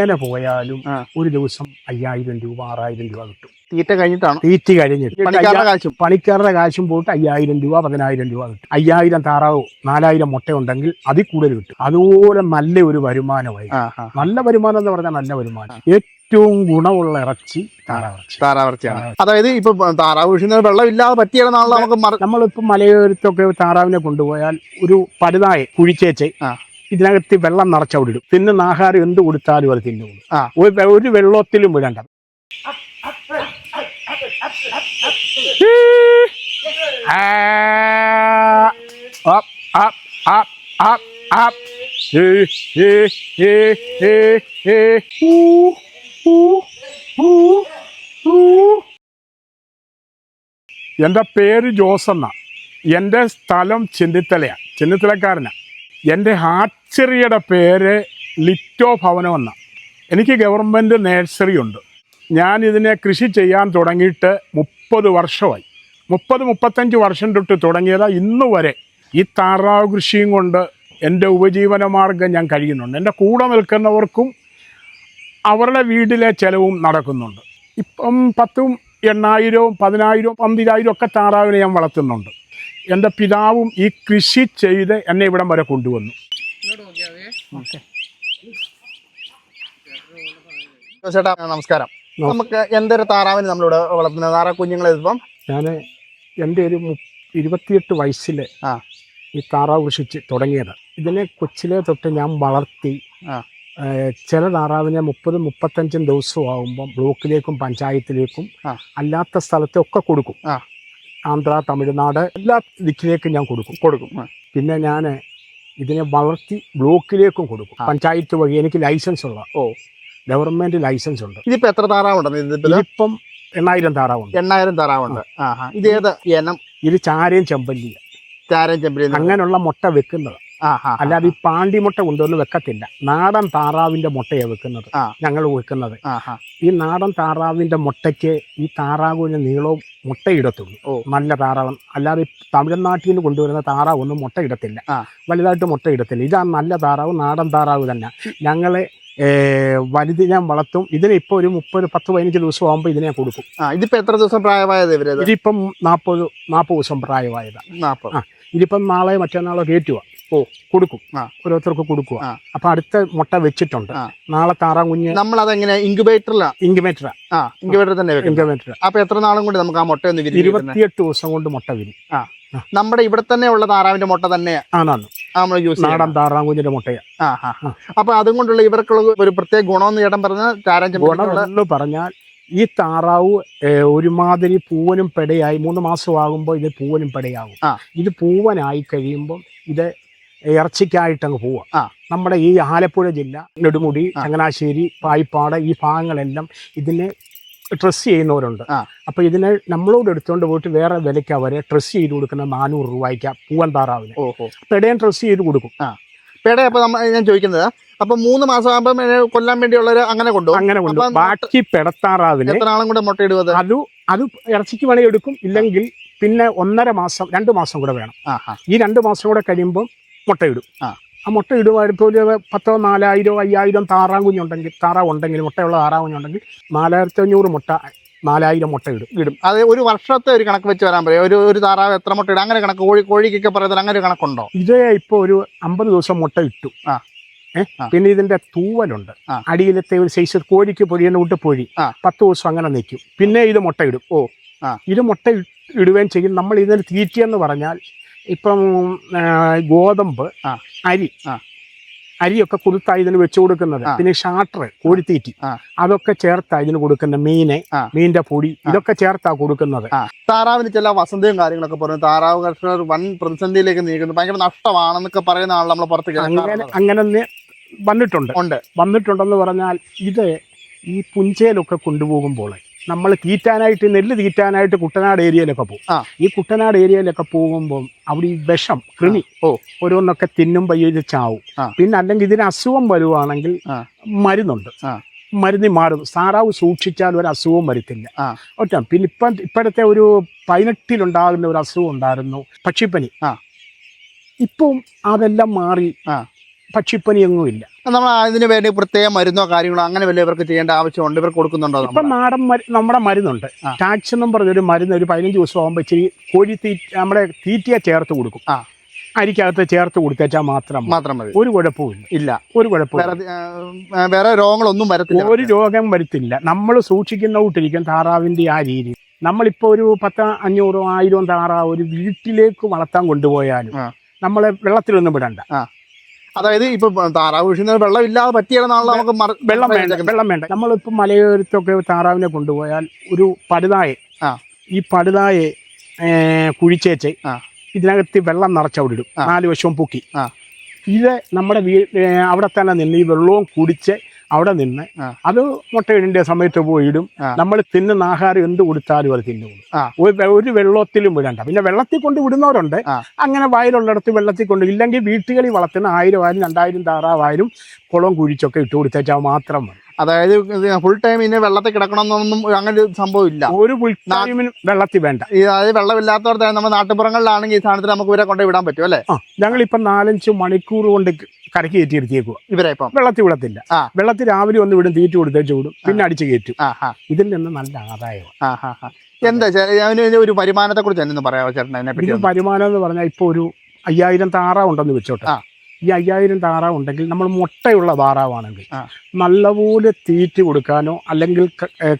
എങ്ങനെ പോയാലും ഒരു ദിവസം അയ്യായിരം രൂപ ആറായിരം രൂപ കിട്ടും. തീറ്റ കഴിഞ്ഞിട്ടാണ്? തീറ്റ കഴിഞ്ഞിട്ട്. പണിക്കാരുടെ കാശും? പോയിട്ട് അയ്യായിരം രൂപ പതിനായിരം രൂപ കിട്ടും. അയ്യായിരം താറാവോ നാലായിരം മുട്ട ഉണ്ടെങ്കിൽ അതിൽ കൂടുതൽ കിട്ടും. അതുപോലെ നല്ല ഒരു വരുമാനമായി നല്ല വരുമാനം എന്ന് പറഞ്ഞാൽ നല്ല വരുമാനം. ഏറ്റവും ഗുണമുള്ള ഇറച്ചി താറാവിറച്ചി. താറാവിറച്ചിയാണ്. അതായത് ഇപ്പൊ താറാവ് വീഴുന്ന വെള്ളമില്ലാതെ പറ്റിയാണ് നമുക്ക് നമ്മളിപ്പോൾ മലയോരത്തൊക്കെ താറാവിനെ കൊണ്ടുപോയാൽ ഒരു പരുതായ കുഴിച്ചേച്ച്. ഇതിനകത്ത് വെള്ളം നിറച്ചവിടിടും തിന്നുന്ന ആഹാരം എന്ത് കൊടുത്താലും അത് തിന്നുള്ളൂ ആ. ഒരു വെള്ളത്തിലും വിടണ്ട. എന്റെ പേര് ജോസ് എന്ന. എന്റെ സ്ഥലം ചെന്നിത്തലയാണ് ചെന്നിത്തലക്കാരനാണ് എന്റെ ഹാച്ചറിയുടെ പേര് ലിറ്റോ ഭവനം എനിക്ക് ഗവൺമെന്റ് നേഴ്സറി ഉണ്ട്. ഞാൻ ഇതിനെ കൃഷി ചെയ്യാൻ തുടങ്ങിയിട്ട് മുപ്പത് വർഷമായി. മുപ്പത് മുപ്പത്തഞ്ച് വർഷം തൊട്ട് തുടങ്ങിയതാണ് ഇന്ന് വരെ ഈ താറാവ് കൃഷിയും കൊണ്ട് എന്റെ ഉപജീവന മാർഗം ഞാൻ കഴിയുന്നുണ്ട്. എന്റെ കൂടെ നിൽക്കുന്നവർക്കും അവരുടെ വീട്ടിലെ ചിലവും നടക്കുന്നുണ്ട്. ഇപ്പം പത്തും എണ്ണായിരവും പതിനായിരവും പന്തിരായിരവും ഒക്കെ താറാവിനെ ഞാൻ വളർത്തുന്നുണ്ട്. എന്റെ പിതാവും ഈ കൃഷി ചെയ്ത് എന്നെ ഇവിടം വരെ കൊണ്ടുവന്നു. ചേട്ടാ നമസ്കാരം. നമുക്ക് എന്തൊരു താറാവിന് നമ്മളിവിടെ വളർത്തുന്നത്? താറാ കുഞ്ഞുങ്ങളെ ഇപ്പം ഞാൻ എന്റെ ഒരു ഇരുപത്തിയെട്ട് വയസ്സിൽ ആ. ഈ താറാവ് കൃഷി തുടങ്ങിയത്. ഇതിനെ കൊച്ചിലെ തൊട്ട് ഞാൻ വളർത്തി. ചില താറാവിനെ മുപ്പതും മുപ്പത്തഞ്ചും ദിവസവും ആകുമ്പം ബ്ലോക്കിലേക്കും പഞ്ചായത്തിലേക്കും അല്ലാത്ത സ്ഥലത്തൊക്കെ കൊടുക്കും. ആന്ധ്ര തമിഴ്നാട് എല്ലാ ദിക്കിലേക്കും ഞാൻ കൊടുക്കും. കൊടുക്കും. പിന്നെ ഞാൻ ഇതിനെ വളർത്തി ബ്ലോക്കിലേക്കും കൊടുക്കും. പഞ്ചായത്ത് വഴി എനിക്ക് ലൈസൻസ് ഉള്ള. ഓ. ഗവൺമെന്റ് ലൈസൻസ് ഉണ്ട്. ഇതിപ്പോ എത്ര താറാവുണ്ട് ഇപ്പം എണ്ണായിരം താറാവുണ്ട്. എണ്ണായിരം താറാവുണ്ട്. ഇത് ഏതാ? ഇനം ഇത് ചാരയും ചെമ്പല്ലിയ. ചാരം ചെമ്പല്ലി അങ്ങനെയുള്ള മുട്ട വെക്കുന്നത്. ആ ആ അല്ലാതെ ഈ പാണ്ടി മുട്ട കൊണ്ടുവന്ന് വെക്കത്തില്ല. നാടൻ താറാവിന്റെ മുട്ടയാണ് വെക്കുന്നത്. ഞങ്ങൾ വെക്കുന്നത്. ഈ നാടൻ താറാവിന്റെ മുട്ടയ്ക്ക് ഈ താറാവിന് നീളവും മുട്ടയിടത്തുള്ളൂ. ഓ. നല്ല താറാവ്. അല്ലാതെ തമിഴ്നാട്ടിൽ നിന്ന് കൊണ്ടുവരുന്ന താറാവ് ഒന്നും മുട്ടയിടത്തില്ല. വലുതായിട്ട് മുട്ടയിടത്തില്ല. ഇതാണ് നല്ല താറാവ് നാടൻ താറാവ് തന്നെ. ഞങ്ങളെ വലുത് ഞാൻ വളർത്തും. ഇതിന് ഇപ്പോൾ ഒരു മുപ്പത് പത്ത് പതിനഞ്ച് ദിവസം ആകുമ്പോൾ ഇതിനെ കൊടുക്കും. ഇതിപ്പോ എത്ര ദിവസം പ്രായമായത് ഇവരത്? ഇതിപ്പം നാൽപ്പത് നാൽപ്പത് ദിവസം പ്രായമായതാണ് നാപ്പത്. ഇതിപ്പം നാളെ മറ്റന്നാളോ കയറ്റുക ഓ. കൊടുക്കും. ആ. ഓരോരുത്തർക്ക് കൊടുക്കുക ആ. അപ്പൊ അടുത്ത മുട്ട വെച്ചിട്ടുണ്ട്. നാളെ താറാം കുഞ്ഞ് നമ്മൾ അതെങ്ങനെ ഇൻക്യുബേറ്ററിലാണ് ഇൻക്യുബേറ്റർ ആ ഇൻക്യുബേറ്റർ തന്നെ ഇൻക്യുബേറ്റർ അപ്പൊ എത്ര നാളും കൊണ്ട് നമുക്ക് ആ മുട്ട ഒന്ന് വിരിഞ്ഞ് ഇരുപത്തിയെട്ട് ദിവസം കൊണ്ട് മുട്ട വിരി നമ്മുടെ ഇവിടെ തന്നെ ഉള്ള താറാവിന്റെ മുട്ട തന്നെ നമ്മൾ യൂസ് നാടൻ താറാം കുഞ്ഞിന്റെ മുട്ടയാ. ആ ആ. ആ. അപ്പൊ അതും കൊണ്ടുള്ള ഇവർക്കുള്ള ഒരു പ്രത്യേക ഗുണമെന്ന് ചേട്ടൻ പറഞ്ഞ ചാരം ചെമ്പരിക്കുള്ള പറഞ്ഞാൽ ഈ താറാവ് ഒരുമാതിരി പൂവനും പെടയായി. മൂന്ന് മാസം ആകുമ്പോൾ ഇത് പൂവനും പെടയാകും. ഇത് പൂവനായി കഴിയുമ്പോൾ ഇത് ഇറച്ചിക്കായിട്ടങ്ങ് പോവുക. ആ. നമ്മുടെ ഈ ആലപ്പുഴ ജില്ല നെടുമുടി. ചങ്ങനാശ്ശേരി പായിപ്പാട് ഈ ഭാഗങ്ങളെല്ലാം ഇതിനെ ഡ്രസ് ചെയ്യുന്നവരുണ്ട്. അപ്പോൾ അപ്പൊ ഇതിനെ നമ്മളോട് എടുത്തുകൊണ്ട് പോയിട്ട് വേറെ വിലയ്ക്ക് അവരെ ഡ്രസ് ചെയ്ത് കൊടുക്കുന്ന നാനൂറ് രൂപയ്ക്ക് പൂവൻ താറാവിന് പെടയും ഡ്രസ് ചെയ്ത് കൊടുക്കും. പേടെ അപ്പൊ ഞാൻ ചോദിക്കുന്നത് അപ്പൊ മൂന്ന് മാസം ആകുമ്പോൾ കൊല്ലാൻ വേണ്ടിയുള്ള അങ്ങനെ കൊണ്ടു? അങ്ങനെ കൊണ്ടു. ബാക്കി പെടത്താറാവിന് എത്ര നാളും കൂടെ മുട്ട ഇടുവത് അത് അത് ഇറച്ചിക്ക് വേണേ എടുക്കും ഇല്ലെങ്കിൽ പിന്നെ ഒന്നര മാസം രണ്ട് മാസം കൂടെ വേണം. ഈ രണ്ട് മാസം കൂടെ കഴിയുമ്പോൾ മുട്ടയിടും. ആ. ആ മുട്ട ഇടുമായിട്ട് ഒരു പത്തോ നാലായിരോ അയ്യായിരം താറാം കുഞ്ഞുണ്ടെങ്കിൽ താറാവ് ഉണ്ടെങ്കിൽ മുട്ടയുള്ള താറാവ് കുഞ്ഞുണ്ടെങ്കിൽ നാലായിരത്തി അഞ്ഞൂറ് മുട്ട നാലായിരം മുട്ട ഇടും. ഇടും. അത് ഒരു വർഷത്തെ ഒരു കണക്ക് വെച്ച് വരാൻ പറയും. ഒരു ഒരു താറാവ് എത്ര മുട്ട ഇടും? അങ്ങനെ കണക്ക്. കോഴി കോഴിക്കൊക്കെ പറയുന്നത് അങ്ങനെ ഒരു കണക്കുണ്ടോ? ഇത് ഇപ്പോൾ ഒരു അമ്പത് ദിവസം മുട്ട ഇട്ടു. ആ. പിന്നെ ഇതിന്റെ തൂവലുണ്ട്. അടിയിലത്തെ ഒരു സൈസ് കോഴിക്ക് പൊഴിയുന്ന വിട്ട് പൊഴി. പത്ത് ദിവസം അങ്ങനെ നിൽക്കും. പിന്നെ ഇത് മുട്ട ഇടും. ഓ. ആ. ഇത് മുട്ട ഇടുകയും ചെയ്യും. നമ്മൾ ഇതിന് തീറ്റയെന്ന് പറഞ്ഞാൽ ഇപ്പം ഗോതമ്പ് ആ. അരി ആ. അരിയൊക്കെ കൊടുത്താ ഇതിന് വെച്ചു കൊടുക്കുന്നത്. പിന്നെ ഷാട്ടർ കോഴിത്തീറ്റി. അതൊക്കെ ചേർത്താ ഇതിന് കൊടുക്കുന്ന മീനെ. മീനിന്റെ പൊടി ഇതൊക്കെ ചേർത്താ കൊടുക്കുന്നത്. താറാവിന് ചില വസന്തയും കാര്യങ്ങളൊക്കെ പറഞ്ഞു താറാവ് കർഷകർ വൻ പ്രതിസന്ധിയിലേക്ക് നീക്കുന്നു ഭയങ്കര നഷ്ടമാണെന്നൊക്കെ പറയുന്ന ആൾ നമ്മൾ പുറത്ത് അങ്ങനെ അങ്ങനെ വന്നിട്ടുണ്ട്. ഉണ്ട്. വന്നിട്ടുണ്ടെന്ന് പറഞ്ഞാൽ ഇത് ഈ പുഞ്ചയിലൊക്കെ കൊണ്ടുപോകുമ്പോൾ നമ്മൾ തീറ്റാനായിട്ട് നെല്ല് തീറ്റാനായിട്ട് കുട്ടനാട് ഏരിയയിലൊക്കെ പോകും ആ. ഈ കുട്ടനാട് ഏരിയയിലൊക്കെ പോകുമ്പോൾ അവിടെ ഈ വിഷം കൃമി ഓ. ഓരോന്നൊക്കെ തിന്നുമ്പോൾ ഇത് ചാവും പിന്നെ അല്ലെങ്കിൽ ഇതിന് അസുഖം വരുവാണെങ്കിൽ. മരുന്നുണ്ട്. മരുന്ന് മാറും സാറാവ് സൂക്ഷിച്ചാൽ ഒരു അസുഖവും വരത്തില്ല. ഒറ്റ പിന്നെ ഇപ്പം ഇപ്പോഴത്തെ ഒരു പതിനെട്ടിലുണ്ടാകുന്ന ഒരു അസുഖം ഉണ്ടായിരുന്നു പക്ഷിപ്പനി ആ. ഇപ്പം അതെല്ലാം മാറി ആ. പക്ഷിപ്പനിയൊന്നും ഇല്ല. നമ്മൾ അതിന് വേണ്ടി പ്രത്യേക മരുന്നോ കാര്യങ്ങളോ അങ്ങനെ വല്ല ഇവർക്ക് ചെയ്യേണ്ട ആവശ്യമുണ്ട്? ഇവർ കൊടുക്കുന്നുണ്ടോ ഇപ്പം നാടൻ നമ്മുടെ മരുന്നുണ്ട്. ടാക്സ് എന്നും പറഞ്ഞൊരു മരുന്ന് ഒരു പതിനഞ്ച് ദിവസം ആകുമ്പോൾ ഇച്ചിരി കോഴി തീറ്റ നമ്മുടെ തീറ്റയെ ചേർത്ത് കൊടുക്കും. ആ. അരിക്കകത്ത് ചേർത്ത് കൊടുത്തേച്ചാൽ മാത്രം മാത്രം മതി. ഒരു കുഴപ്പമില്ല ഇല്ല. ഒരു കുഴപ്പമില്ല വേറെ രോഗങ്ങളൊന്നും വരത്തില്ല. ഒരു രോഗം വരുത്തില്ല. നമ്മൾ സൂക്ഷിക്കുന്ന കൂട്ടിരിക്കും താറാവിന്റെ ആ രീതി. നമ്മളിപ്പോൾ ഒരു പത്ത് അഞ്ഞൂറോ ആയിരം താറാവ് ഒരു വീട്ടിലേക്ക് വളർത്താൻ കൊണ്ടുപോയാലും നമ്മളെ വെള്ളത്തിലൊന്നും വിടണ്ട. അതായത് ഇപ്പൊ താറാവ് വീഴുന്ന വെള്ളം ഇല്ലാതെ പറ്റിയാണെന്നാണല്ലോ നമുക്ക് വെള്ളം വേണ്ട വെള്ളം വേണ്ട നമ്മളിപ്പോൾ മലയോരത്തൊക്കെ താറാവിനെ കൊണ്ടുപോയാൽ ഒരു പടുതായെ ആ. ഈ പടുതായെ കുഴിച്ചേച്ച് ആ. ഇതിനകത്ത് വെള്ളം നിറച്ചവിടിടും നാല് വശവും പൊക്കി ആ. ഇത് നമ്മുടെ വീ അവിടെ തന്നെ നിന്ന് ഈ വെള്ളവും കുടിച്ച് അവിടെ നിന്ന്. അത് മുട്ടയിടേണ്ട സമയത്ത് പോയിടും നമ്മൾ തിന്നുന്ന ആഹാരം എന്ത് കൊടുത്താലും അത് തിന്നുള്ളൂ. ഒരു വെള്ളത്തിലും വിടണ്ട പിന്നെ വെള്ളത്തിൽ കൊണ്ട് വിടുന്നവരുണ്ട്. അങ്ങനെ വയലുള്ളിടത്ത് വെള്ളത്തിൽ കൊണ്ട് ഇല്ലെങ്കിൽ വീട്ടുകളിൽ വളർത്തുന്ന ആയിരം ആയാലും രണ്ടായിരം താറാവായാലും കുളം കുഴിച്ചൊക്കെ ഇട്ട് കൊടുത്തേച്ചാൽ മാത്രം മതി അതായത് ഫുൾ ടൈം ഇനി വെള്ളത്തിൽ കിടക്കണമെന്നൊന്നും അങ്ങനെ ഒരു സംഭവം ഇല്ല. ഒരു പുൽത്താമിനും വെള്ളത്തിൽ വേണ്ട. അതായത് വെള്ളമില്ലാത്തവർക്ക് നമ്മുടെ നാട്ടുപുറങ്ങളിലാണെങ്കിൽ ഈ സാധനത്തിൽ നമുക്ക് ഇവരെ കൊണ്ട് വിടാൻ പറ്റും അല്ലേ? ഞങ്ങൾ ഇപ്പൊ നാലഞ്ച് മണിക്കൂർ കൊണ്ട് കരക്ക് കയറ്റി ഇരുത്തിയേക്കുക ഇവരെ ഇപ്പം. വെള്ളത്തിൽ വിടത്തില്ല. ആ. വെള്ളത്തിൽ രാവിലെ ഒന്ന് വിടും തീറ്റ് കൊടുത്തേച്ച് വിടും പിന്നെ അടിച്ച് കയറ്റും. ഇതിൽ നിന്ന് നല്ല ആദായമാണ്. ആ ഹാ ഹാ എന്താ ചേ- അതിന് ഒരു വരുമാനത്തെ കുറിച്ച് എന്നൊന്ന് പറയാമോ ചേട്ടൻ ഇതിന് വരുമാനം എന്ന് പറഞ്ഞാൽ ഇപ്പോൾ ഒരു അയ്യായിരം താറാവുണ്ടെന്ന് വെച്ചോട്ടെ. ആ. ഈ അയ്യായിരം താറാവ് ഉണ്ടെങ്കിൽ നമ്മൾ മുട്ടയുള്ള താറാവാണെങ്കിൽ. നല്ലപോലെ തീറ്റി കൊടുക്കാനോ അല്ലെങ്കിൽ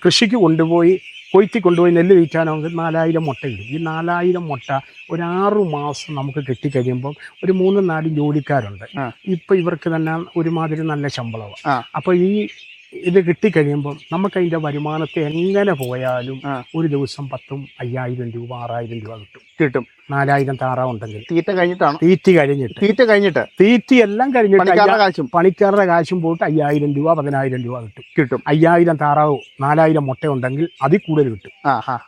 കൃഷിക്ക് കൊണ്ടുപോയി കൊയ്ത്തി കൊണ്ടുപോയി നെല്ല് വീറ്റാനോ നാലായിരം മുട്ട കിട്ടും ഈ നാലായിരം മുട്ട ഒരു ആറു മാസം നമുക്ക് കിട്ടിക്കഴിയുമ്പോൾ ഒരു മൂന്നും നാല് ജോലിക്കാരുണ്ട്. ഇപ്പം ഇവർക്ക് തന്നെ ഒരുമാതിരി നല്ല ശമ്പളമാണ്. അപ്പോൾ ഈ ഇത് കിട്ടിക്കഴിയുമ്പോൾ നമുക്ക് അതിന്റെ വരുമാനത്തെ എങ്ങനെ പോയാലും ഒരു ദിവസം പത്തും അയ്യായിരം രൂപ ആറായിരം രൂപ കിട്ടും. കിട്ടും. നാലായിരം ഉണ്ടെങ്കിൽ തീറ്റ കഴിഞ്ഞിട്ടാണ്? തീറ്റ കഴിഞ്ഞിട്ട്. തീറ്റ കഴിഞ്ഞിട്ട്? തീറ്റ എല്ലാം കഴിഞ്ഞിട്ട് കാശും? പണിക്കാരുടെ കാശും പോയിട്ട് അയ്യായിരം രൂപ പതിനായിരം രൂപ കിട്ടും. കിട്ടും. അയ്യായിരം താറാവ് നാലായിരം മുട്ട ഉണ്ടെങ്കിൽ അതിൽ കൂടുതൽ കിട്ടും.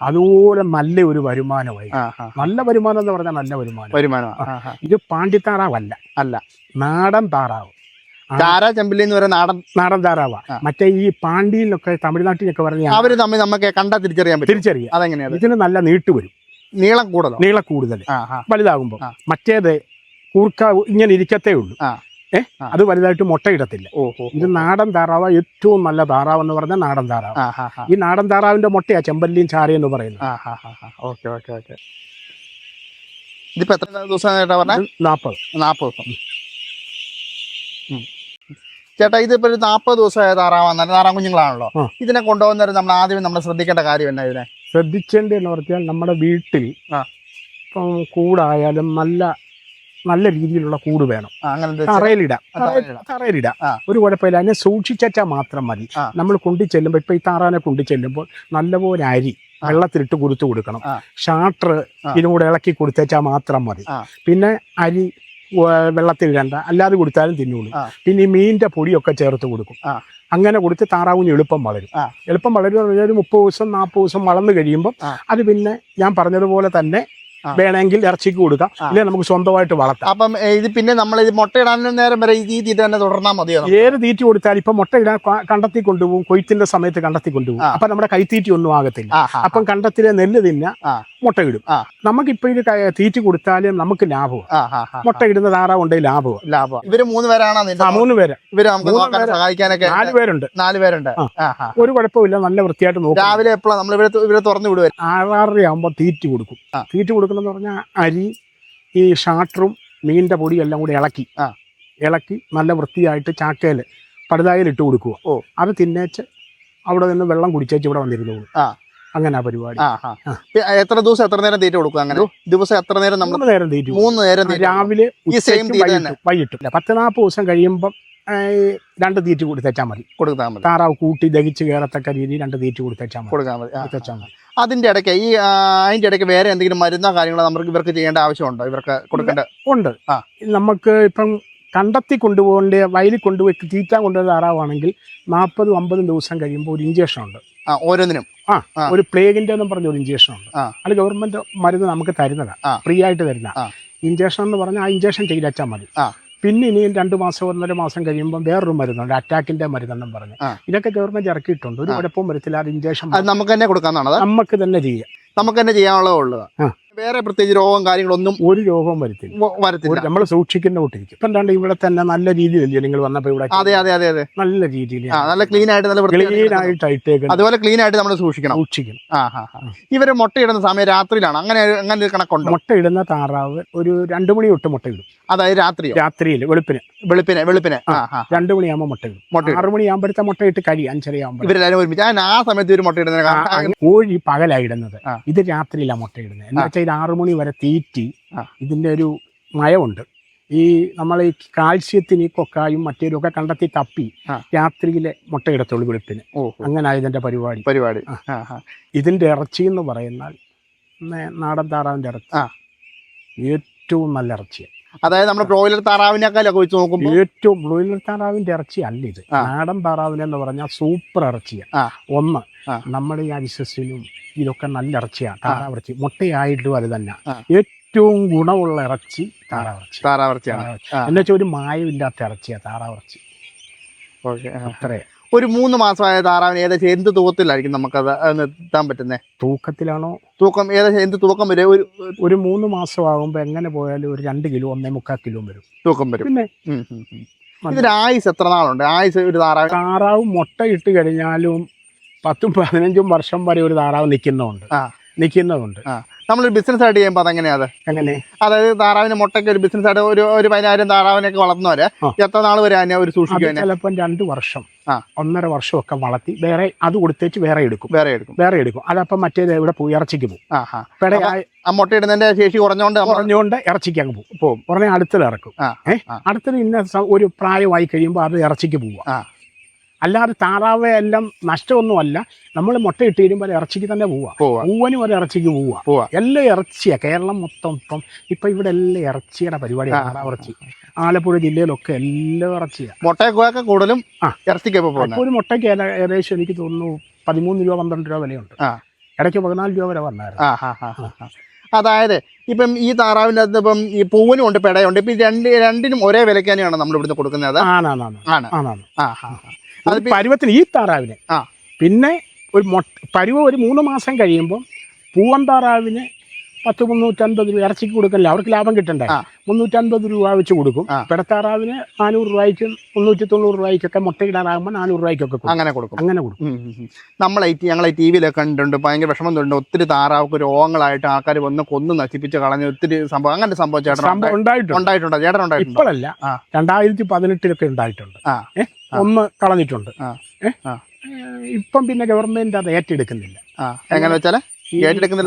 അതുപോലെ നല്ല ഒരു വരുമാനമായി. നല്ല വരുമാനം എന്ന് പറഞ്ഞാൽ നല്ല വരുമാനം. ഹാ. ഇത് പാണ്ടിത്താറാവല്ല അല്ല. നാടൻ താറാവ്. ചാര ചെമ്പിലി എന്ന് പറയുന്ന നാടൻ നാടൻ താറാവാ. മറ്റേ ഈ പാണ്ടിയിലൊക്കെ തമിഴ്നാട്ടിലൊക്കെ പറഞ്ഞ അവർ തമ്മിൽ നമുക്ക് കണ്ട തിരിച്ചറിയാൻ പറ്റും. തിരിച്ചറിയാം. അതെങ്ങനെയാണ് ഇതിന് നല്ല നീട്ട് വരും. നീളം കൂടുതൽ നീളം കൂടുതൽ. വലുതാകുമ്പോ. വലുതാകുമ്പോൾ മറ്റേത് കൂർക്ക ഇങ്ങനെ ഇരിക്കത്തേ ഉള്ളൂ. ഏഹ് അത് വലുതായിട്ട് മുട്ടയിടത്തില്ല. ഇത് നാടൻ താറാവ് ഏറ്റവും നല്ല താറാവ് എന്ന് പറഞ്ഞ നാടൻ താറാവ് ഈ നാടൻ താറാവിന്റെ മുട്ടയാ ചെമ്പല്ലിയും ചാരയും എന്ന് പറയുന്നത്. Okay okay okay. ഇതിപ്പോ എത്ര ദിവസം നാപ്പത്. നാൽപ്പത് നാൽപ്പത് ദിവസം. ചേട്ടാ ഇതിപ്പോ ഒരു നാൽപ്പത് ദിവസമായ താറാവാന്ന് താറാം കുഞ്ഞുങ്ങളാണല്ലോ. ഇതിനെ കൊണ്ടുപോകുന്നവരെ നമ്മൾ ആദ്യം നമ്മൾ ശ്രദ്ധിക്കേണ്ട കാര്യം എന്നാ ഇതിനെ? ശ്രദ്ധിച്ചേണ്ടത് എന്ന് പറഞ്ഞാൽ നമ്മുടെ വീട്ടിൽ. ഇപ്പം കൂടായാലും നല്ല നല്ല രീതിയിലുള്ള കൂട് വേണം. അങ്ങനെ തറയിലിടാം. തറയിലിടാം. ഒരു കുഴപ്പമില്ല. അതിനെ സൂക്ഷിച്ചാൽ മാത്രം മതി. നമ്മൾ കൊണ്ടു ചെല്ലുമ്പോൾ ഇപ്പൊ ഈ താറാനെ കൊണ്ടു ചെല്ലുമ്പോൾ നല്ലപോലെ അരി. വെള്ളത്തിലിട്ട് കൊടുത്തു കൊടുക്കണം. ഷാട്ടർ. ഇതിനൂടെ ഇളക്കി കൊടുത്തേച്ചാൽ മാത്രം മതി. പിന്നെ അരി വ- വെള്ളത്തിലിടണ്ട അല്ലാതെ കൊടുത്താലും തിന്നുള്ളൂ. പിന്നെ ഈ മീനിന്റെ പൊടിയൊക്കെ ചേർത്ത് കൊടുക്കും. അങ്ങനെ കൊടുത്ത് താറാവിന് എളുപ്പം വളരും. എളുപ്പം വളരും എന്ന് പറഞ്ഞാൽ ഒരു മുപ്പത് ദിവസം നാൽപ്പത് ദിവസം വളർന്നു കഴിയുമ്പോൾ അത് പിന്നെ ഞാൻ പറഞ്ഞതുപോലെ തന്നെ. വേണമെങ്കിൽ ഇറച്ചിക്ക് കൊടുക്കാം. ഇല്ലെങ്കിൽ നമുക്ക് സ്വന്തമായിട്ട് വളർത്താം. അപ്പം ഇത് പിന്നെ നമ്മൾ ഇത് മുട്ടയിടാനും നേരം വരെ ഈ തീറ്റ തന്നെ തുടർന്നാൽ മതിയോ? ഏത് തീറ്റ കൊടുത്താൽ ഇപ്പൊ മുട്ടയിടാൻ കണ്ടെത്തി കൊണ്ടുപോകും കൊയ്ത്തിന്റെ സമയത്ത് കണ്ടെത്തി കൊണ്ടുപോകും. അപ്പം നമ്മുടെ കൈത്തീറ്റി ഒന്നും ആകത്തില്ല. അപ്പം കണ്ടത്തിലെ നെല്ല് തിന്ന മുട്ടയിടും മുട്ട ഇടും. ആ. നമുക്കിപ്പോ ഇത് തീറ്റി കൊടുത്താലും നമുക്ക് ലാഭവും മുട്ടയിടുന്ന താറാവുണ്ടെങ്കിൽ ലാഭവും ലാഭം ഇവർ മൂന്ന് പേരാണോ നിന്റെ മൂന്ന് പേര്. ഇവർ നമുക്ക് സഹായിക്കാനൊക്കെ. നാല് പേരുണ്ട്. നാല് പേരുണ്ട്. ഒരു കുഴപ്പമില്ല നല്ല വൃത്തിയായിട്ട് നോക്കും. രാവിലെ എപ്പോഴാണ് നമ്മൾ ഇവരെ ഇവരെ തുറന്നു വിടുവരും ആറാറര ആകുമ്പോൾ തീറ്റി കൊടുക്കും. തീറ്റി തീറ്റി കൊടുക്കണമെന്ന് പറഞ്ഞാൽ അരി ഈ ഷാട്ടറും മീനിന്റെ പൊടിയും എല്ലാം കൂടി ഇളക്കി. ആ. ഇളക്കി നല്ല വൃത്തിയായിട്ട് ചാക്കയിൽ പടുതായിൽ ഇട്ട് കൊടുക്കുക. ഓ. അത് തിന്നേച്ച് അവിടെ നിന്ന് വെള്ളം കുടിച്ചേച്ച് ഇവിടെ വന്നിരുന്നു. ആ. അങ്ങനെ ആ പരിപാടി. എത്ര ദിവസം എത്ര നേരം തീറ്റ കൊടുക്കും അങ്ങനെ? ദിവസം എത്ര നേരം നമ്മൾ നേരം തീറ്റി മൂന്ന് നേരം രാവിലെ ഈ സെയിം വൈകിട്ടും പത്ത് നാൽപ്പത് ദിവസം കഴിയുമ്പം രണ്ട് തീറ്റി കൊടുത്തേച്ചാൽ മതി. കൊടുത്താൽ മതി. താറാവ് കൂട്ടി ദഹിച്ച് കയറത്തക്ക രീതിയിൽ രണ്ട് തീറ്റി കൊടുത്തേച്ചാൽ മതി. കൊടുക്കാൻ മതി. കൊടുത്തേച്ചാൽ മതി. അതിന്റെ ഇടയ്ക്ക് ഈ അതിന്റെ അതിന്റെ ഇടയ്ക്ക് വേറെ എന്തെങ്കിലും മരുന്നോ കാര്യങ്ങളോ നമുക്ക് ഇവർക്ക് ചെയ്യേണ്ട ആവശ്യമുണ്ടോ ഇവർക്ക് കൊടുക്കേണ്ട ഉണ്ട് ആ. നമുക്ക് ഇപ്പം കണ്ടെത്തി കൊണ്ടുപോകേണ്ട വയലിൽ കൊണ്ടുപോയി തീറ്റാൻ കൊണ്ടുപോയി താറാവാണെങ്കിൽ നാൽപ്പതും അമ്പതും ദിവസം കഴിയുമ്പോൾ ഒരു ഇഞ്ചക്ഷൻ ഉണ്ട് ആ ഓരോന്നിനും ആ. ഒരു പ്ലേഗിന്റെ എന്നും പറഞ്ഞ ഒരു ഇഞ്ചക്ഷൻ ഉണ്ട് ആ. അത് ഗവൺമെന്റ് മരുന്ന് നമുക്ക് തരുന്നതാണ് ഫ്രീ ആയിട്ട് തരുന്ന. ഇഞ്ചക്ഷൻ എന്ന് പറഞ്ഞാൽ ആ ഇഞ്ചക്ഷൻ ചെയ്തച്ചാൽ മതി ആ. പിന്നെ ഇനിയും രണ്ട് മാസം ഒന്നര മാസം കഴിയുമ്പോൾ വേറൊരു മരുന്നുണ്ട് അറ്റാക്കിന്റെ മരുന്നെന്നും പറഞ്ഞു. ഇതൊക്കെ ഗവൺമെന്റ് ഇറക്കിയിട്ടുണ്ട് ഒരു. കുഴപ്പവും വരത്തില്ല അത് ഇഞ്ചക്ഷൻ അത് നമുക്ക് തന്നെ കൊടുക്കാന്നാണ് നമുക്ക് തന്നെ ചെയ്യാം നമുക്ക് തന്നെ ചെയ്യാനുള്ളതാണ്. വേറെ പ്രത്യേകിച്ച് രോഗം കാര്യങ്ങളൊന്നും ഒരു രോഗവും വരുത്തില്ല. വരത്തില്ല. നമ്മൾ സൂക്ഷിക്കുന്ന കൂട്ടിരിക്കും. ഇപ്പം രണ്ട് ഇവിടെ തന്നെ നല്ല രീതിയിലല്ലേ നിങ്ങൾ വന്നപ്പോൾ ഇവിടെ അതെ അതെ അതെ അതെ. നല്ല രീതിയിൽ ആ നല്ല ക്ലീൻ ആയിട്ട് നല്ല ക്ലീൻ ആയിട്ട് ഇട്ടേക്കണം അതുപോലെ ക്ലീൻ ആയിട്ട് നമ്മൾ സൂക്ഷിക്കണം. സൂക്ഷിക്കണം. ആ ഹാ ഇവർ മുട്ടയിടുന്ന സമയം രാത്രിയിലാണ്. അങ്ങനെ അങ്ങനെ ഒരു കണക്കുണ്ട്? മുട്ട ഇടുന്ന താറാവ് ഒരു രണ്ടു മണി തൊട്ട് മുട്ട ഇടും. അതായത് രാത്രി രാത്രിയിൽ വെളുപ്പിന്. വെളുപ്പിനെ വെളുപ്പിനെ. രണ്ടു മണിയാകുമ്പോൾ മുട്ട ഇടും. മുട്ട ആറു മണിയാകുമ്പോഴത്തെ മുട്ട ഇട്ട് കഴിയും അഞ്ചരയാകുമ്പോൾ ഇവരെല്ലാവരും ഒരുമിച്ച്. ആ സമയത്ത് ഒരു മുട്ടയിടുന്ന ഇടുന്ന കോഴി പകലായിടുന്നത് ഇത് രാത്രിയിലാണ് മുട്ട ഇടുന്നത്. എന്ന് വെച്ചാൽ ഇത് ആറു മണി വരെ തീറ്റി ഇതിന്റെ ഒരു മയമുണ്ട് ഈ നമ്മൾ ഈ കാൽസ്യത്തിന് ഈ കൊക്കായും മറ്റേതും ഒക്കെ കണ്ടെത്തി തപ്പി. രാത്രിയിലെ മുട്ടയിടത്തുള്ളൂ വെളുപ്പിന്. ഓ അങ്ങനെ ഇതിന്റെ പരിപാടി. പരിപാടി. ഇതിന്റെ ഇറച്ചി എന്ന് പറയുന്നാൽ നാടൻ താറാവിന്റെ ഇറച്ചി. ആ. ഏറ്റവും നല്ല ഇറച്ചിയാണ് അതായത് നമ്മുടെ ബ്രോയിലർ താറാവിനേക്കാളൊക്കെ വെച്ച് നോക്കുമ്പോൾ ഏറ്റവും ബ്രോയിലർ താറാവിന്റെ ഇറച്ചി അല്ല ഇത്. നാടൻ താറാവിനെന്ന് പറഞ്ഞാൽ സൂപ്പർ ഇറച്ചിയാണ് ഒന്ന്. നമ്മുടെ ഈ അരിസസിനും ഇതൊക്കെ നല്ല ഇറച്ചിയാണ് താറാവിറച്ചി. മുട്ടയായിട്ടും അത് തന്നെ. ഏറ്റവും ഗുണമുള്ള ഇറച്ചി താറാവിറച്ചി. താറാവിറച്ചിയാണ്. താറാവിറച്ചി. എന്നുവെച്ചാൽ ഒരു മായമില്ലാത്ത ഇറച്ചിയാണ് താറാവിറച്ചി. ഓക്കെ അത്രേ ഒരു മൂന്ന് മാസമായ താറാവിന് ഏകദേശം എന്ത് തൂക്കത്തിലായിരിക്കും നമുക്കത് അത് എത്താൻ പറ്റുന്നത് തൂക്കത്തിലാണോ? തൂക്കം ഏകദേശം എന്ത് തൂക്കം വരെ? ഒരു ഒരു മൂന്ന് മാസം ആകുമ്പോൾ എങ്ങനെ പോയാലും ഒരു രണ്ട് കിലോ ഒന്നേ മുക്കാൽ കിലോ വരും. തൂക്കം വരും. പിന്നെ. ഇതിന് ആയുസ് എത്ര നാളുണ്ട്? ആയുസ് ഒരു താറാവ്? താറാവ് മുട്ട ഇട്ട് കഴിഞ്ഞാലും പത്തും പതിനഞ്ചും വർഷം വരെ ഒരു താറാവ് നിൽക്കുന്നുണ്ട് ആ. നമ്മളൊരു ബിസിനസ് ആയിട്ട് ചെയ്യുമ്പോൾ അതെങ്ങനെയാണ് എങ്ങനെ അതായത് താറാവിന് മുട്ടയ്ക്ക് ഒരു ബിസിനസ് ആയിട്ട് ഒരു ഒരു പതിനായിരം താറാവിനൊക്കെ വളർത്തുന്നവരെ എത്ര നാൾ വരെ അതിനെ ഒരു സൂക്ഷിക്കും അതിനെ? ചിലപ്പം രണ്ട് വർഷം. ഒന്നര വർഷമൊക്കെ വളർത്തി വേറെ അത് കൊടുത്തേച്ച് വേറെ എടുക്കും. വേറെ എടുക്കും. വേറെ എടുക്കും. അതപ്പം മറ്റേത് ഇവിടെ പോയി ഇറച്ചിക്ക് പോകും. ആ മുട്ട ഇടുന്നതിന്റെ ശേഷി കുറഞ്ഞുകൊണ്ട് കുറഞ്ഞുകൊണ്ട് ഇറച്ചിക്ക് അങ്ങ് പോകും. പോകും. ഉടനെ അടുത്തത് ഇറക്കും. അടുത്തത് ഇന്ന ഒരു പ്രായമായി കഴിയുമ്പോൾ അത് ഇറച്ചിക്ക് പോവുക. അല്ലാതെ താറാവ് എല്ലാം നഷ്ടമൊന്നുമല്ല. നമ്മൾ മുട്ട ഇട്ട് കഴിയുമ്പോൾ ഇറച്ചിക്ക് തന്നെ പോവാ പൂവനും ഒരു ഇറച്ചിക്ക് പോവാ. എല്ലാം ഇറച്ചിയാ. കേരളം മൊത്തം ഇപ്പം ഇപ്പൊ ഇവിടെ എല്ലാം ഇറച്ചിയുടെ പരിപാടി താറാവ് ഇറച്ചി. ആലപ്പുഴ ജില്ലയിലൊക്കെ എല്ലാം ഇറച്ചിയാ. മുട്ടയൊക്കെ കൂടുതലും ആ. ഇറച്ചിക്ക് ഒരു മുട്ടയ്ക്ക് ഏകദേശം എനിക്ക് തോന്നുന്നു പതിമൂന്ന് രൂപ പന്ത്രണ്ട് രൂപ വിലയുണ്ട്. ഇടയ്ക്ക് പതിനാല് രൂപ വരെ വന്നായിരുന്നു. അതായത് ഇപ്പം ഈ താറാവിന്റെ അകത്ത് ഇപ്പം ഈ പൂവനും ഉണ്ട് പെടയുണ്ട്. ഇപ്പം രണ്ട് രണ്ടിനും ഒരേ വിലയ്ക്ക് തന്നെയാണ് നമ്മൾ ഇവിടുന്ന് കൊടുക്കുന്നത് ആണ് ആണ്. ആണ് ആ ആ ഹാ. അത് പരുവത്തിന് ഈ താറാവിന്. ആ. പിന്നെ ഒരു മൊട്ട പരുവം ഒരു മൂന്ന് മാസം കഴിയുമ്പോൾ പൂവൻ താറാവിന് പത്ത് മുന്നൂറ്റൻപത് രൂപ ഇറച്ചിക്ക് കൊടുക്കല്ലേ? അവർക്ക് ലാഭം കിട്ടണ്ടേ. മുന്നൂറ്റൻപത് രൂപ വെച്ച് കൊടുക്കും. പെടത്താറാവിന് നാനൂറ് രൂപയ്ക്കും മുന്നൂറ്റി തൊണ്ണൂറ് രൂപയ്ക്കൊക്കെ മുട്ടയിടാറാകുമ്പോൾ നാനൂറ് രൂപയ്ക്കൊക്കെ അങ്ങനെ കൊടുക്കും. അങ്ങനെ കൊടുക്കും. നമ്മളെ ഞങ്ങളെ ടി വിയിലൊക്കെ കണ്ടിട്ടുണ്ട്. ഭയങ്കര വിഷമം തോന്നുന്നുണ്ട് ഒത്തിരി താറാവൊക്കെ രോഗങ്ങളായിട്ട് ആൾക്കാർ വന്ന് കൊന്ന് നശിപ്പിച്ച് കളഞ്ഞ് ഒത്തിരി സംഭവം. അങ്ങനെ സംഭവം ചേട്ടൻ ഉണ്ടായിട്ടുണ്ട്. ഉണ്ടായിട്ടുണ്ടോ. ചേട്ടൻ ഉണ്ടായിട്ടുണ്ട് ഇപ്പോഴല്ല. രണ്ടായിരത്തി പതിനെട്ടിലൊക്കെ ഉണ്ടായിട്ടുണ്ട്. ഒന്ന് കളഞ്ഞിട്ടുണ്ട്. ഇപ്പം പിന്നെ ഗവൺമെന്റ് അത് ഏറ്റെടുക്കുന്നില്ല. എങ്ങനെ വെച്ചാൽ?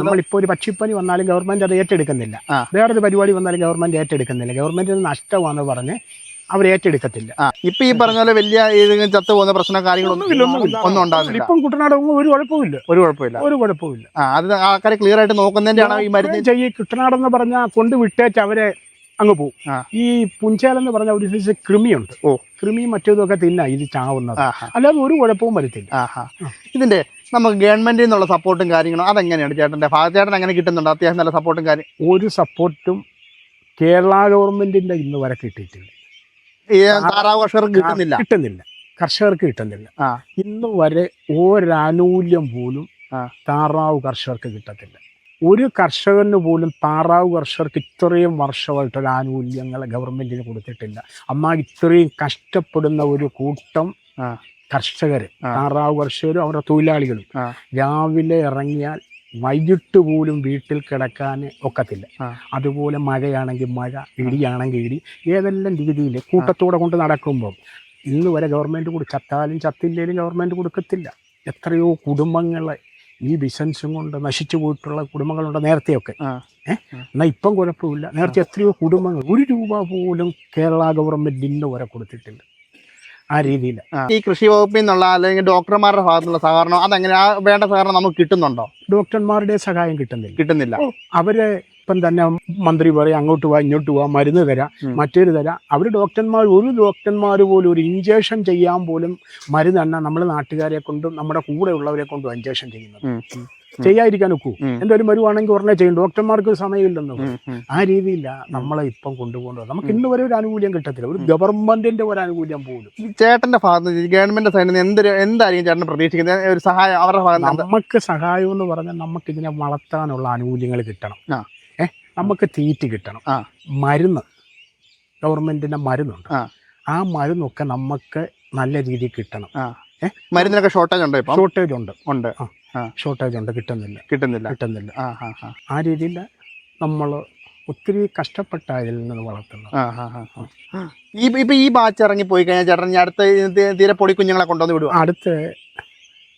നമ്മളിപ്പോ ഒരു പക്ഷിപ്പനി വന്നാലും ഗവൺമെന്റ് അത് ഏറ്റെടുക്കുന്നില്ല. വേറൊരു പരിപാടി വന്നാലും ഗവൺമെന്റ് ഏറ്റെടുക്കുന്നില്ല. ഗവൺമെന്റിന് നഷ്ടമാണെന്ന് പറഞ്ഞ് അവർ ഏറ്റെടുക്കത്തില്ല. ഇപ്പൊ ഈ പറഞ്ഞ പോലെ വലിയ ഏതെങ്കിലും ചത്തു പോകുന്ന പ്രശ്നം കാര്യങ്ങളൊന്നും. ഒന്നും ഇപ്പം കുട്ടനാട് ഒരു കുഴപ്പമില്ല ഒരു കുഴപ്പമില്ല ഒരു കുഴപ്പമില്ല അത് ആൾക്കാരെ ക്ലിയർ ആയിട്ട് നോക്കുന്നതിന്റെ ഈ മരുന്ന്? ചെയ്യ കുട്ടനാടെന്ന് പറഞ്ഞാൽ കൊണ്ട് വിട്ടേച്ച് അവരെ അങ്ങ് പോകും. ഈ പുഞ്ചാലെന്ന് പറഞ്ഞ ഒരു സൈസ് കൃമിയുണ്ട്. ഓ. കൃമിയും മറ്റേതൊക്കെ തിന്നാ ഇത് ചാവുന്നത്. അല്ലാതെ ഒരു കുഴപ്പവും വരത്തില്ല. ഇതിന്റെ നമുക്ക് ഗവൺമെന്റിൽ നിന്നുള്ള സപ്പോർട്ടും കാര്യങ്ങളും അതെങ്ങനെയാണ് ചേട്ടന്റെ? ഭാഗത്തേട്ടൻ അങ്ങനെ കിട്ടുന്നുണ്ട്? അത്യാവശ്യം നല്ല സപ്പോർട്ടും കാര്യം ഒരു സപ്പോർട്ടും കേരള ഗവൺമെന്റിന്റെ ഇന്ന് വരെ കിട്ടിയിട്ടില്ല. താറാവ് കർഷകർക്ക് കിട്ടുന്നില്ല. കിട്ടുന്നില്ല. കർഷകർക്ക് കിട്ടുന്നില്ല. ഇന്ന് വരെ ഒരാനുകൂല്യം പോലും. താറാവ് കർഷകർക്ക് കിട്ടത്തില്ല. ഒരു കർഷകന് പോലും താറാവ് കർഷകർക്ക് ഇത്രയും വർഷമായിട്ട് ഒരു ആനുകൂല്യങ്ങൾ ഗവൺമെന്റിന് കൊടുത്തിട്ടില്ല. അമ്മ ഇത്രയും കഷ്ടപ്പെടുന്ന ഒരു കൂട്ടം കർഷകർ. താറാവ് കർഷകരും അവരുടെ തൊഴിലാളികളും. രാവിലെ ഇറങ്ങിയാൽ വൈകിട്ട് പോലും വീട്ടിൽ കിടക്കാൻ ഒക്കത്തില്ല. അതുപോലെ മഴയാണെങ്കിൽ മഴ ഇടിയാണെങ്കിൽ ഇടി ഏതെല്ലാം രീതിയിൽ കൂട്ടത്തോടെ കൊണ്ട് നടക്കുമ്പോൾ ഇന്ന് വരെ ഗവൺമെന്റ് കൂടി ചത്താലും ചത്തില്ലേലും ഗവൺമെന്റ് കൊടുക്കത്തില്ല. എത്രയോ കുടുംബങ്ങളെ ഈ ബിസിനസ്സും കൊണ്ട് നശിച്ചു പോയിട്ടുള്ള കുടുംബങ്ങളുണ്ട് നേരത്തെയൊക്കെ. ഏഹ് എന്നാൽ ഇപ്പം കുഴപ്പമില്ല. നേരത്തെ എത്രയോ കുടുംബങ്ങൾ ഒരു രൂപ പോലും കേരള ഗവൺമെന്റ് ഇന്ന് വരെ കൊടുത്തിട്ടില്ല. ആ രീതിയിൽ ഈ കൃഷി വകുപ്പിൽ നിന്നുള്ള അല്ലെങ്കിൽ ഡോക്ടർമാരുടെ ഭാഗത്തുള്ള സഹകരണം അതെങ്ങനെ? വേണ്ട സഹകരണം നമുക്ക് കിട്ടുന്നുണ്ടോ? ഡോക്ടർമാരുടെ സഹായം കിട്ടുന്നില്ല. കിട്ടുന്നില്ല. അവർ ഇപ്പം തന്നെ മന്ത്രി പറയും അങ്ങോട്ട് പോവാ ഇങ്ങോട്ട് പോവാ മരുന്ന് തരാം മറ്റൊരു മറ്റേത് തരാം. അവർ ഡോക്ടർമാർ ഒരു ഡോക്ടർമാർ പോലും ഒരു ഇഞ്ചക്ഷൻ ചെയ്യാൻ പോലും മരുന്ന് തന്നെ നമ്മുടെ നാട്ടുകാരെ കൊണ്ടും നമ്മുടെ കൂടെ ഉള്ളവരെ കൊണ്ടും ഇഞ്ചക്ഷൻ ചെയ്യുന്നത്. ചെയ്യാതിരിക്കാൻ ഒക്കൂ. എന്തായാലും വരുവാണെങ്കിൽ ഉടനെ ചെയ്യും. ഡോക്ടർമാർക്ക് സമയമില്ലെന്ന്. ആ രീതിയില്ല നമ്മളെ ഇപ്പം കൊണ്ടുപോകേണ്ടത് നമുക്ക് ഇന്ന് വരെ ഒരു ആനുകൂല്യം കിട്ടത്തില്ല. ഒരു ഗവൺമെന്റിന്റെ ഒരു ആനുകൂല്യം പോലും. ചേട്ടന്റെ ഭാഗത്ത് ഗവൺമെന്റ് സൈഡിൽ എന്തായിരിക്കും ചേട്ടൻ പ്രതീക്ഷിക്കുന്നത്? ഒരു സഹായം അവരുടെ ഭാഗത്ത് നമുക്ക് സഹായം എന്ന് പറഞ്ഞാൽ നമുക്ക് ഇതിനെ വളർത്താനുള്ള ആനുകൂല്യങ്ങൾ കിട്ടണം. നമുക്ക് തീറ്റി കിട്ടണം. ആ. മരുന്ന്. ഗവൺമെന്റിന്റെ മരുന്നുണ്ട്. ആ. മരുന്നൊക്കെ നമുക്ക് നല്ല രീതിയിൽ കിട്ടണം. മരുന്നിനൊക്കെ ഷോർട്ടേജ് ഉണ്ട് ഷോർട്ടേജ് ഉണ്ട്. ഉണ്ട്. ഷോർട്ടേജ് ഉണ്ട്. കിട്ടുന്നില്ല. കിട്ടുന്നില്ല. കിട്ടുന്നില്ല. ആ രീതിയിൽ നമ്മൾ ഒത്തിരി കഷ്ടപ്പെട്ട ഇതിൽ നിന്ന് വളർത്തുന്നത്. ഈ ഇപ്പൊ ഈ ബാച്ച് ഇറങ്ങി പോയി കഴിഞ്ഞാൽ ചേട്ടൻ അടുത്ത തീരെ പൊടി കുഞ്ഞുങ്ങളെ കൊണ്ടുവന്ന് വിടുക അടുത്ത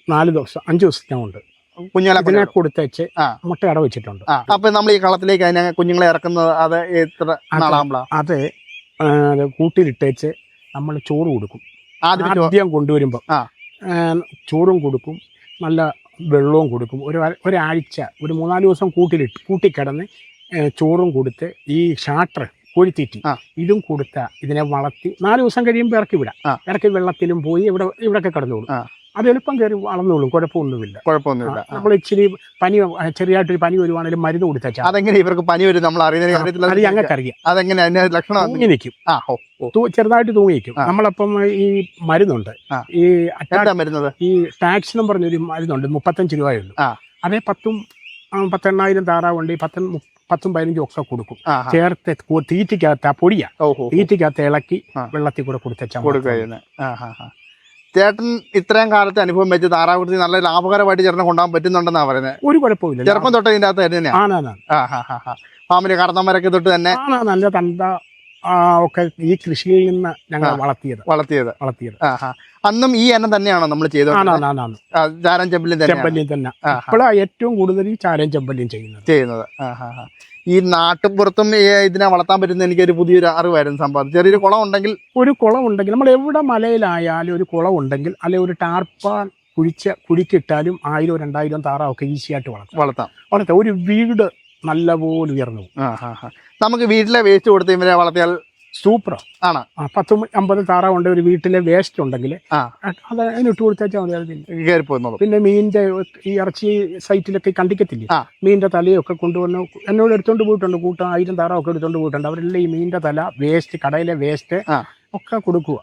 നാല് ദിവസം അഞ്ച് ദിവസത്തിനുണ്ട്. കുഞ്ഞുങ്ങളെ കൊടുത്തേച്ച്. മുട്ട അട വെച്ചിട്ടുണ്ട്. അപ്പൊ നമ്മൾ ഈ കളത്തിലേക്ക് അതിനെ കുഞ്ഞുങ്ങളെ ഇറക്കുന്നത് അത് എത്ര അത് കൂട്ടിലിട്ടേച്ച് നമ്മൾ ചോറ് കൊടുക്കും. ആദ്യം കൊണ്ടുവരുമ്പോ കൊണ്ടുവരുമ്പോൾ ചോറും കൊടുക്കും നല്ല വെള്ളവും കൊടുക്കും. ഒരു ഒരാഴ്ച ഒരു മൂന്നാൽ ദിവസം കൂട്ടിലിട്ട് കൂട്ടിക്കിടന്ന് ചോറും കൊടുത്ത് ഈ ഷാട്ടർ കോഴിത്തീറ്റി. ഇതും കൊടുത്ത ഇതിനെ വളർത്തി നാല് ദിവസം കഴിയുമ്പോൾ ഇറക്കി വിടാം. ഇറക്കി വെള്ളത്തിലും പോയി ഇവിടെ ഇവിടെയൊക്കെ കിടന്നോളും. അത് എളുപ്പം കയറി വളർന്നോളും കുഴപ്പമൊന്നുമില്ല. കുഴപ്പമൊന്നുമില്ല. നമ്മൾ ഇച്ചിരി പനി ചെറിയായിട്ടൊരു പനി വരുവാണെങ്കിലും മരുന്ന് കൊടുത്താൽ അതെങ്ങനെ ഇവർക്ക് പനി വരും നമ്മൾ അറിയുന്ന അത് ഞങ്ങൾക്കറിയാം. അതെങ്ങനെ? അതിന്റെ ലക്ഷണം? തൂങ്ങി നിൽക്കും. ആ ഓ ചെറുതായിട്ട് തൂങ്ങി നിൽക്കും. നമ്മളപ്പം ഈ മരുന്നുണ്ട്. ഈ മരുന്നത്? ഈ ടാക്സ് എന്ന് പറഞ്ഞൊരു മരുന്നുണ്ട്. മുപ്പത്തഞ്ച് രൂപയുള്ളൂ. അതേ പത്തും പത്തെണ്ണായിരം താറാവുണ്ട്. ഈ പത്തും പത്തും പതിനഞ്ചും ഒക്കെ കൊടുക്കും. ചേർത്ത് തീറ്റയ്ക്കകത്ത് തീറ്റിക്കകത്ത് ആ പൊടിയാ. തീറ്റയ്ക്കകത്ത് ഇളക്കി. വെള്ളത്തിൽ കൂടെ കൊടുത്തേച്ചാൽ കൊടുക്കുക ചേട്ടൻ ഇത്രയും കാലത്തെ അനുഭവം വെച്ച് താറാകുട്ടി നല്ല ലാഭകരമായിട്ട് ചേട്ടനെ കൊണ്ടുപോകാൻ പറ്റുന്നുണ്ടെന്നാ പറയുന്നത് ഒരു കുഴപ്പമില്ല ചെറുപ്പം തൊട്ട് ഇതിന്റെ അകത്ത് തന്നെയാണ് ഫാമിലി കടന്നമരൊക്കെ തൊട്ട് തന്നെ നല്ല തന്ത ഒക്കെ ഈ കൃഷിയിൽ നിന്ന് ഞങ്ങൾ. വളർത്തിയത്. വളർത്തിയത്. വളർത്തിയത്. അന്നും ഈ എണ്ണം തന്നെയാണോ നമ്മൾ ചെയ്തത്? ചാരം ചെമ്പല്ലിയും തന്നെ. ആ. ഏറ്റവും കൂടുതൽ ഈ ചാരയും ചെമ്പല്ലിയും ചെയ്യുന്നത്. ചെയ്യുന്നത്. ഈ നാട്ടുപുറത്തും ഇതിനെ വളർത്താൻ പറ്റുന്ന എനിക്കൊരു പുതിയൊരു അറിവായിരുന്നു സംഭവം. ചെറിയൊരു കുളം ഉണ്ടെങ്കിൽ ഒരു കുളം ഉണ്ടെങ്കിൽ നമ്മൾ എവിടെ മലയിലായാലും ഒരു കുളം ഉണ്ടെങ്കിൽ അല്ലെ ഒരു ടാർപ്പാൻ കുഴിച്ച കുഴിക്കിട്ടാലും ആയിരം രണ്ടായിരം താറാവൊക്കെ ഈസി ആയിട്ട് വളർത്താം. വളർത്താം. വളർത്താം. ഒരു വീട് നല്ലപോലെ ഉയർന്നു നമുക്ക് വീട്ടിലെ വേസ്റ്റ് കൊടുത്ത് ഇവരെ വളർത്തിയാൽ സൂപ്പറാ ആണ്? ആ പത്തും അമ്പത് താറാവുണ്ട് ഒരു വീട്ടിലെ വേസ്റ്റ് ഉണ്ടെങ്കിൽ. അത് അതിനിട്ട് കൊടുത്താൽ മതി. കയറി പിന്നെ മീനിന്റെ ഈ ഇറച്ചി സൈറ്റിലൊക്കെ കണ്ടിക്കത്തില്ലേ. മീനിന്റെ തലയൊക്കെ കൊണ്ടുവന്ന് എന്നോട് എടുത്തോണ്ട് പോയിട്ടുണ്ട് കൂട്ടം ആയിരം താറാവൊക്കെ എടുത്തോണ്ട് പോയിട്ടുണ്ട്. അവരെല്ലാം ഈ മീനിന്റെ തല വേസ്റ്റ് കടയിലെ വേസ്റ്റ് ഒക്കെ കൊടുക്കുക.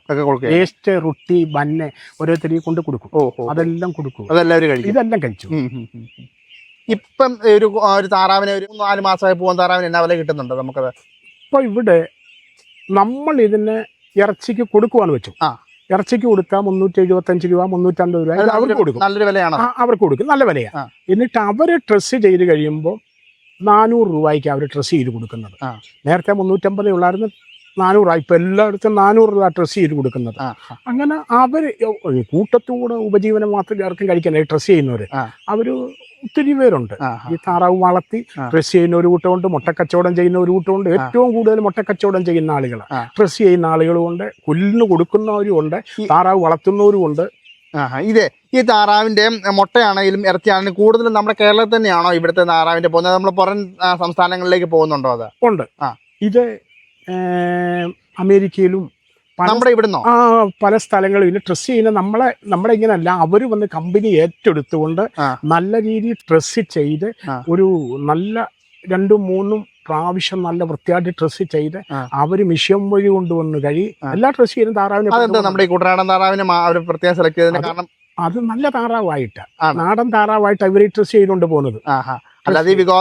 വേസ്റ്റ് റൊട്ടി ബന്ന് ഓരോരുത്തരെയും കൊണ്ട് കൊടുക്കും. അതെല്ലാം കൊടുക്കും അതെല്ലാവരും ഇതെല്ലാം കഴിച്ചു. ഇപ്പം ഒരു ഒരു താറാവിനെ ഒരു നാല് മാസമായി പോകുന്ന താറാവിന് എന്നാ വില കിട്ടുന്നുണ്ട് നമുക്കത്? ഇപ്പൊ ഇവിടെ നമ്മൾ ഇതിനെ ഇറച്ചിക്ക് കൊടുക്കുവാന്ന് വെച്ചു. ഇറച്ചിക്ക് കൊടുത്താൽ മുന്നൂറ്റി എഴുപത്തഞ്ച് രൂപ മുന്നൂറ്റമ്പത് രൂപ അവർക്ക് കൊടുക്കും നല്ലൊരു വിലയാണ് അവർക്ക് കൊടുക്കും നല്ല വിലയാണ്. എന്നിട്ട് അവർ ഡ്രസ്സ് ചെയ്ത് കഴിയുമ്പോൾ നാനൂറ് രൂപയ്ക്ക് അവർ ഡ്രസ്സ് ചെയ്ത് കൊടുക്കുന്നത്. നേരത്തെ മുന്നൂറ്റമ്പതേ ഉള്ളായിരുന്നു നാനൂറായി ഇപ്പൊ എല്ലായിടത്തും നാനൂറ് രൂപ ഡ്രസ്സ് ചെയ്ത് കൊടുക്കുന്നത്. അങ്ങനെ അവർ കൂട്ടത്തോടെ ഉപജീവനം മാത്രം ആർക്കും കഴിക്കാൻ ഡ്രസ്സ് ചെയ്യുന്നവര് ആ. ഒത്തിരി പേരുണ്ട്. ഈ താറാവ് വളർത്തി. ഡ്രസ് ചെയ്യുന്ന ഒരു കൂട്ടമുണ്ട് മുട്ടക്കച്ചവടം ചെയ്യുന്ന ഒരു കൂട്ടമുണ്ട്. ഏറ്റവും കൂടുതൽ മുട്ടക്കച്ചവടം ചെയ്യുന്ന ആളുകൾ. ഡ്രസ് ചെയ്യുന്ന ആളുകളുമുണ്ട് പുല്ലിന് കൊടുക്കുന്നവരും ഉണ്ട് താറാവ് വളർത്തുന്നവരും ഉണ്ട്. ഇതേ ഈ താറാവിന്റെ മുട്ടയാണെങ്കിലും ഇറച്ചിയാണെങ്കിലും കൂടുതലും നമ്മുടെ കേരളത്തിൽ തന്നെയാണോ ഇവിടുത്തെ താറാവിന്റെ പോകുന്നത്? നമ്മൾ പുറം സംസ്ഥാനങ്ങളിലേക്ക് പോകുന്നുണ്ടോ അത്? ഉണ്ട്. ഇത് അമേരിക്കയിലും നമ്മുടെ ഇവിടുന്നോ? ആ പല സ്ഥലങ്ങളിലും. ഡ്രസ് ചെയ്യുന്ന നമ്മളെ നമ്മളെ ഇങ്ങനല്ല. അവർ വന്ന് കമ്പനി ഏറ്റെടുത്തുകൊണ്ട് നല്ല രീതിയിൽ ഡ്രസ് ചെയ്ത് ഒരു നല്ല രണ്ടും മൂന്നും പ്രാവശ്യം നല്ല വൃത്തിയായിട്ട് ഡ്രസ് ചെയ്ത്. അവർ മിഷ്യൻ വഴി കൊണ്ടുവന്ന് കഴി എല്ലാ ഡ്രസ് ചെയ്യുന്ന താറാവിനെ നമ്മുടെ കുട്ടനാടൻ താറാവിനെ അവർ പ്രത്യേകം സെലക്ട് ചെയ്തതിന് കാരണം അത് നല്ല താറാവായിട്ട്. നാടൻ താറാവായിട്ട് ഇവർ ഡ്രസ് ചെയ്തുകൊണ്ട് പോകുന്നത്. ഡൽഹിയിൽ അല്ലാതെ ഈ വിഗോ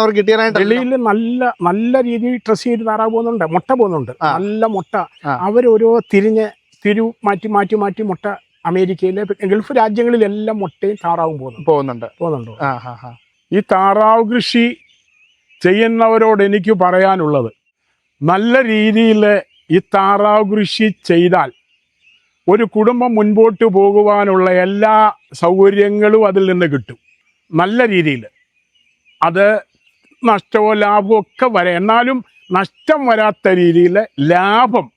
അവർ കിട്ടിയാനായിട്ട് വെളിയിൽ നല്ല നല്ല രീതിയിൽ ഡ്രസ് ചെയ്ത് താറാവ് പോകുന്നുണ്ട്. മുട്ട പോകുന്നുണ്ട്. നല്ല മുട്ട. അവരോരോ തിരിഞ്ഞ് തിരു മാറ്റി മാറ്റി മാറ്റി മുട്ട അമേരിക്കയിലെ ഗൾഫ് രാജ്യങ്ങളിലെല്ലാം മുട്ടയും താറാവും പോകുന്നു പോകുന്നുണ്ട്. പോകുന്നുണ്ട്. ഈ താറാവ് കൃഷി ചെയ്യുന്നവരോട് എനിക്ക് പറയാനുള്ളത് നല്ല രീതിയിൽ ഈ താറാവ് കൃഷി ചെയ്താൽ ഒരു കുടുംബം മുൻപോട്ട് പോകുവാനുള്ള എല്ലാ സൗകര്യങ്ങളും അതിൽ നിന്ന് കിട്ടും. നല്ല രീതിയിൽ. അത് നഷ്ടമോ ലാഭമോ ഒക്കെ വരാം. എന്നാലും നഷ്ടം വരാത്ത രീതിയിൽ ലാഭം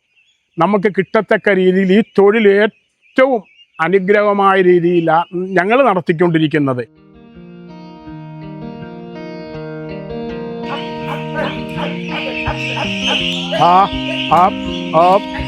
നമുക്ക് കിട്ടത്തക്ക രീതിയിൽ ഈ തൊഴിൽ ഏറ്റവും അനുഗ്രഹമായ രീതിയിലാണ് ഞങ്ങൾ നടത്തിക്കൊണ്ടിരിക്കുന്നത്. ആ, ആ up,